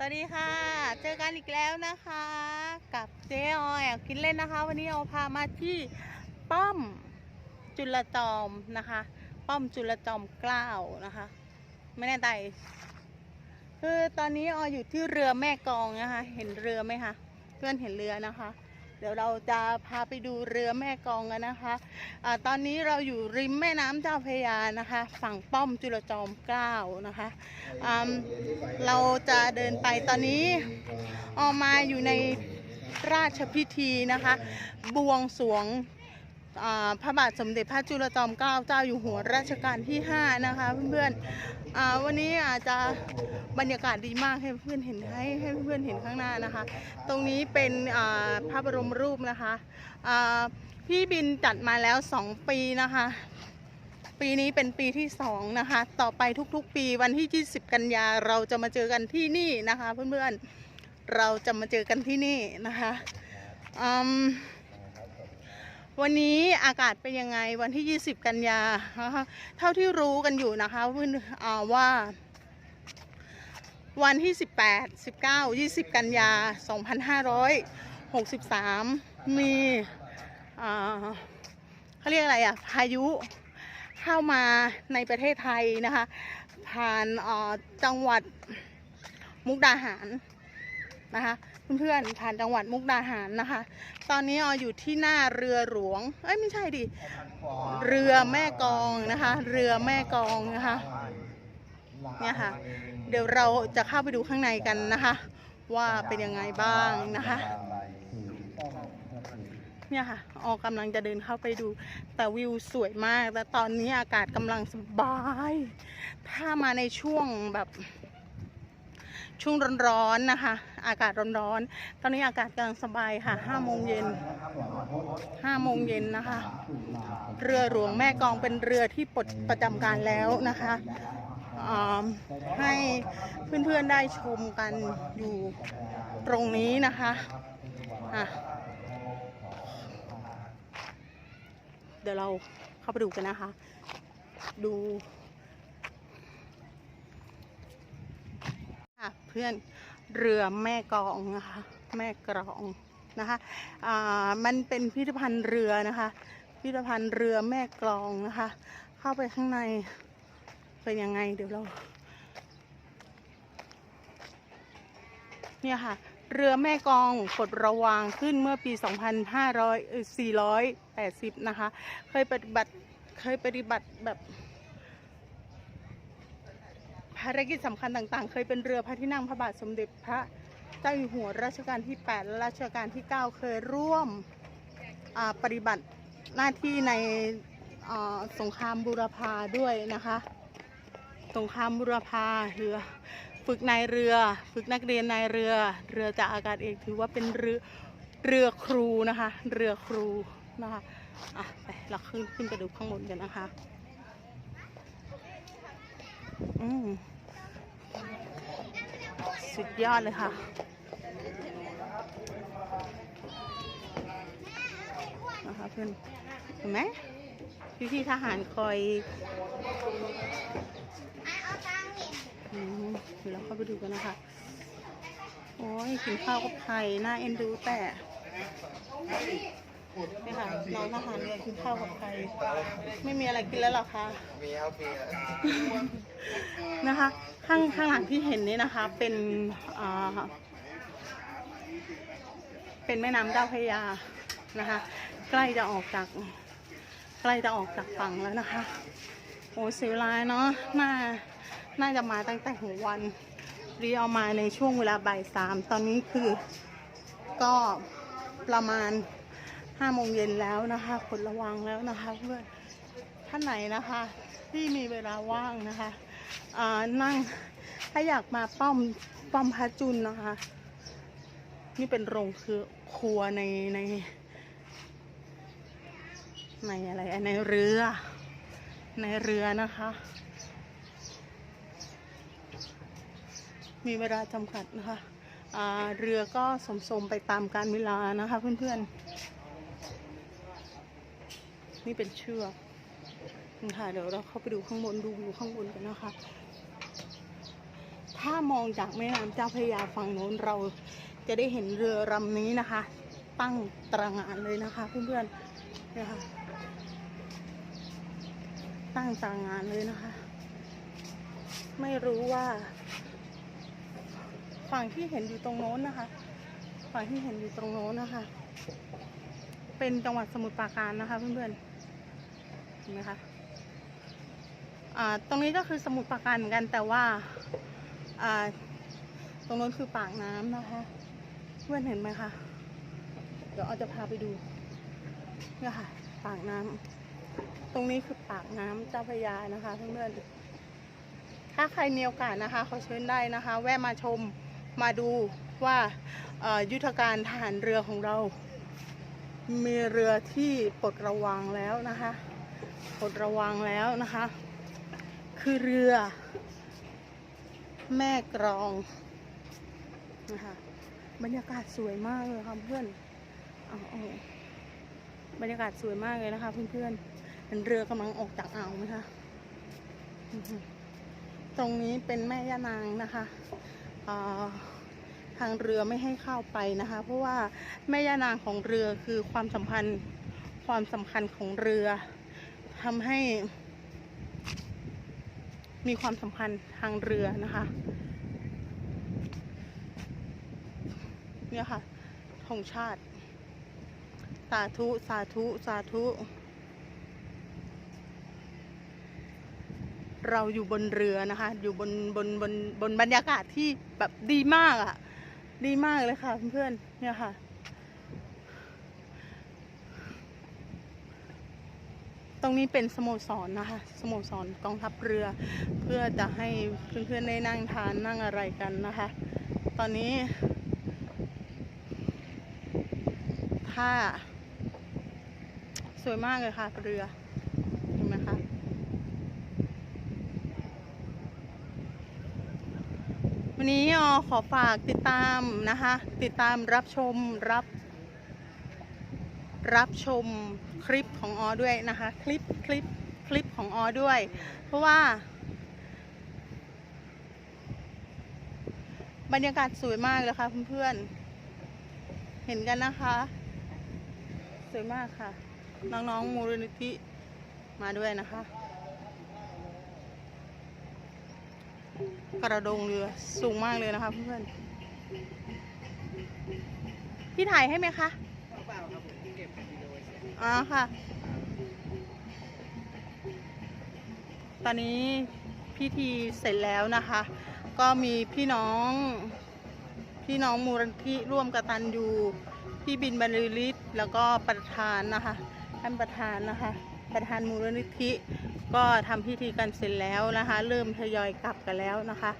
สวัสดีค่ะ เจอกันอีกแล้วนะคะ กับเจ๊ออยกินเล่นนะคะ วันนี้เอาพามาที่ป้อมจุลจอมนะคะ ป้อมจุลจอมเกล้านะคะ ไม่แน่ใจคือตอนนี้ออยอยู่ที่เรือแม่กองนะคะ เห็นเรือไหมคะเพื่อนเห็นเรือนะคะ เดี๋ยวเราจะพาไปดูเรือแม่กองกันนะคะอะตอนนี้เราอยู่ริมแม่น้ำเจ้าพระยานะคะ ฝั่งป้อมจุลจอมเกล้านะคะะเราจะเดินไปตอนนี้ออกมาอยู่ในราชพิธีนะคะ บวงสรวง พระบาทสมเด็จพระจุลจอมเกล้าเจ้าอยู่หัวรัชกาลที่ 5 นะคะเพื่อนๆวันนี้อาจจะบรรยากาศดีมากให้เพื่อนเห็นให้ให้เพื่อนเห็นข้างหน้านะคะ ตรงนี้เป็นอ่าพระบรมรูปนะคะพี่บินจัดมาแล้ว 2 ปีนะคะ ปีนี้เป็นปีที่ 2 นะคะ ต่อไปทุกๆ ปีวันที่ 20 กันยาเราจะมาเจอกันที่นี่นะคะ เพื่อนๆเราจะมาเจอกันที่นี่นะคะอืม วันนี้อากาศเป็นยังไงวันที่ 20 กันยา เท่าที่รู้กันอยู่นะคะเพื่อนอ่าว่า วันที่ 18 19 20 กันยา 2563 มีอ่าเขาเรียกอะไรอะพายุเข้ามาในประเทศไทยนะคะ ผ่านจังหวัดมุกดาหารนะคะ เพื่อนๆผ่านจังหวัดมุกดาหารนะคะ ตอนนี้อออยู่ที่หน้าเรือหลวง เอ้ยไม่ใช่ดิ เรือแม่กลองนะคะ เรือแม่กลองนะคะ เนี่ยค่ะ เดี๋ยวเราจะเข้าไปดูข้างในกันนะคะ ว่าเป็นยังไงบ้างนะคะ เนี่ยค่ะ ออกกำลังจะเดินเข้าไปดู แต่วิวสวยมากแต่ตอนนี้อากาศกำลังสบาย ถ้ามาในช่วงแบบ ช่วงร้อนๆนะคะ อากาศร้อนๆตอนนี้อากาศกำลังสบายค่ะห้าโมงเย็นห้าโมงเย็นนะคะ เรือหลวงแม่กองเป็นเรือที่ปลดประจำการแล้วนะคะให้เพื่อนๆได้ชมกันอยู่ตรงนี้นะคะะเดี๋ยวเราเข้าไปดูกันนะคะ ดูค่ะเพื่อนเรือแม่กลองนะคะแม่กรองนะคะอ่ามันเป็นพิพิธภัณฑ์เรือนะคะพิพิธภัณฑ์เรือแม่กลองนะคะ เข้าไปข้างในเป็นยังไงเดี๋ยวเราเนี่ยค่ะเรือแม่กลองปลดระวางขึ้นเมื่อปี 2,500เอ่อ480 นะคะ เคยปฏิบัติ เคยปฏิบัติแบบ ภารกิจสำคัญต่างๆ เคยเป็นเรือพระที่นั่งพระบาทสมเด็จพระเจ้าอยู่หัวรัชกาลที่ 8 และรัชกาลที่ 9 เคยร่วมปฏิบัติหน้าที่ในสงครามบูรพาด้วยนะคะ สงครามบุรพาเรือฝึกนายเรือ ฝึกนักเรียนนายเรือ เรือจากอากาศเอกถือว่าเป็นเรือเรือครูนะคะ เรือครูนะคะอะไปเราขึ้นขึ้นไปดูข้างบนกันนะคะ สุดยอดเลยค่ะ นะคะเพื่อนเห็นไหมพี่พี่ทหารคอยอืมเดี๋ยวเราเข้าไปดูกันนะคะ โอ้ยกินข้าวกับไข่น่าเอ็นดูแต่ นี่ค่ะน้องทหารเรือกินข้าวกับไข่ไม่มีอะไรกินแล้วเหรอคะมีครับมีครับนะคะ ข้างข้างหลังที่เห็นนี้นะคะ เป็นอ่าเป็นแม่น้ำเจ้าพระยานะคะ ใกล้จะออกจาก ใกล้จะออกจากฝั่งแล้วนะคะ โอ้เสียเวลาเนาะน่าน่าจะมาตั้งแต่หัววันรีเอามาในช่วงเวลาบ่ายสามตอนนี้คือก็ประมาณ ห้าโมงเย็นแล้วนะคะผลระวังแล้วนะคะเพื่อนท่านไหนนะคะ ที่มีเวลาว่างนะคะอ่านั่งถ้าอยากมาป้อมป้อมพระจุลนะคะ นี่เป็นโรงคือครัวในในในอะไรในเรือ ในเรือนะคะ มีเวลาจำกัดนะคะเรือก็สมสมไปตามการเวลานะคะเพื่อนๆ นี่เป็นเชือกค่ะเดี๋ยวเราเข้าไปดูข้างบนดูวิวข้างบนกันนะคะ ถ้ามองจากแม่น้ำเจ้าพระยาฝั่งโน้นเราจะได้เห็นเรือลำนี้นะคะ ตั้งตระหงานเลยนะคะเพื่อนๆเนี่ยค่ะตั้งตระหงานเลยนะคะ ไม่รู้ว่า ฝั่งที่เห็นอยู่ตรงโน้นนะคะ ฝั่งที่เห็นอยู่ตรงโน้นนะคะ เป็นจังหวัดสมุทรปราการนะคะเพื่อนๆ นไหมคะตรงนี้ก็คือสมุทรปราการเหมือนกันแต่ว่าตรงโน้นคือปากน้ำนะคะเพื่อนเห็นไหมคะเดี๋ยวเอาจะพาไปดูเนี่ยค่ะ ปากน้ำตรงนี้คือปากน้ำเจ้าพระยานะคะเพื่อนๆถ้าใครมีโอกาสนะคะขอเชิญได้นะคะ แวะมาชมมาดูว่ายุทธการทหารเรือของเรา มีเรือที่ปลดระวางแล้วนะคะ ปลดระวางแล้วนะคะ คือเรือ แม่กรองนะคะบรรยากาศสวยมากเลยค่ะเพื่อนเอาเอาบรรยากาศสวยมากเลยนะคะเพื่อนๆเป็นเรือกำลังออกจากอ่าวนะคะตรงนี้เป็นแม่ย่านางนะคะทางเรือไม่ให้เข้าไปนะคะ เพราะว่าแม่ย่านางของเรือคือความสัมพันธ์ความสำคัญของเรือ ทำให้ มีความสัมพันธ์ทางเรือนะคะเนี่ยค่ะธงชาติ สาธุ สาธุ สาธุ เราอยู่บนเรือนะคะ อยู่บนบนบนบนบรรยากาศที่แบบดีมากอะ่ะ ดีมากเลยค่ะเพื่อนๆเนี่ยค่ะ ตรงนี้เป็นสโมสรนนะคะ สโมสรกองทัพเรือ เพื่อจะให้เพื่อนๆได้นั่งทานนั่งอะไรกันนะคะ ตอนนี้ ถ้า สวยมากเลยค่ะเรือเห็นไหมคะวันนี้ออขอฝากติดตามนะคะ ติดตามรับชมรับ รับชมคลิปของออด้วยนะคะ คลิปคลิปคลิปของออด้วย เพราะว่า บรรยากาศสวยมากเลยค่ะเพื่อนๆเห็นกันนะคะ สวยมากค่ะ น้องๆมูลนิธิมาด้วยนะคะ กระดงเรือสูงมากเลยนะคะเพื่อนๆพี่ถ่ายให้ไหมคะ อ๋อค่ะ ตอนนี้พิธีเสร็จแล้วนะคะ ก็มีพี่น้อง พี่น้องมูลนิธิร่วมกตันยูพี่บินบรรลือฤทธิ์แล้วก็ประธานนะคะ ท่านประธานนะคะ ประธานมูลนิธิ ก็ทำพิธีกันเสร็จแล้วนะคะ เริ่มทยอยกลับกันแล้วนะคะ